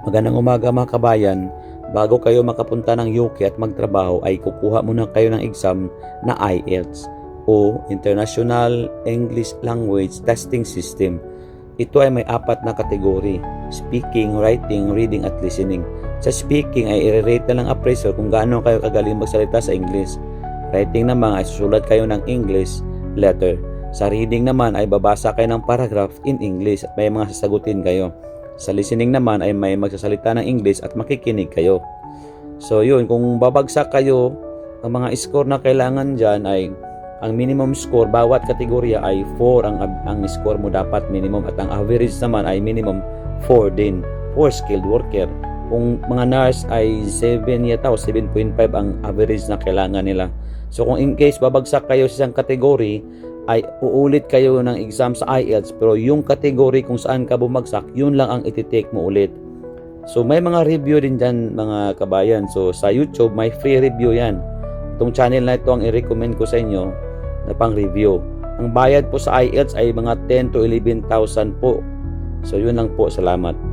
Magandang umaga mga kabayan. Bago kayo makapunta ng UK at magtrabaho ay kukuha muna kayo ng exam na IELTS o International English Language Testing System. Ito ay may apat na kategory. Speaking, writing, reading at listening. Sa speaking ay i-rate na lang appraiser kung gaano kayo kagaling magsalita sa English. Writing naman ay susulat kayo ng English letter. Sa reading naman ay babasa kayo ng paragraph in English at may mga sasagutin kayo. Sa listening naman ay may magsasalita ng English at makikinig kayo. So yun, kung babagsak kayo, ang mga score na kailangan dyan ay ang minimum score bawat kategorya ay 4 ang ang score mo dapat minimum at ang average naman ay minimum 4 din for skilled worker. Kung mga nurse ay 7 yata o 7.5 ang average na kailangan nila. So kung in case babagsak kayo sa isang kategory, ay uulit kayo ng exam sa IELTS pero yung category kung saan ka bumagsak, yun lang ang ititake mo ulit. So may mga review din dyan mga kabayan. So sa YouTube may free review yan. Itong channel na ito ang i-recommend ko sa inyo na pang review. Ang bayad po sa IELTS ay mga 10 to 11,000 po. So yun lang po. Salamat.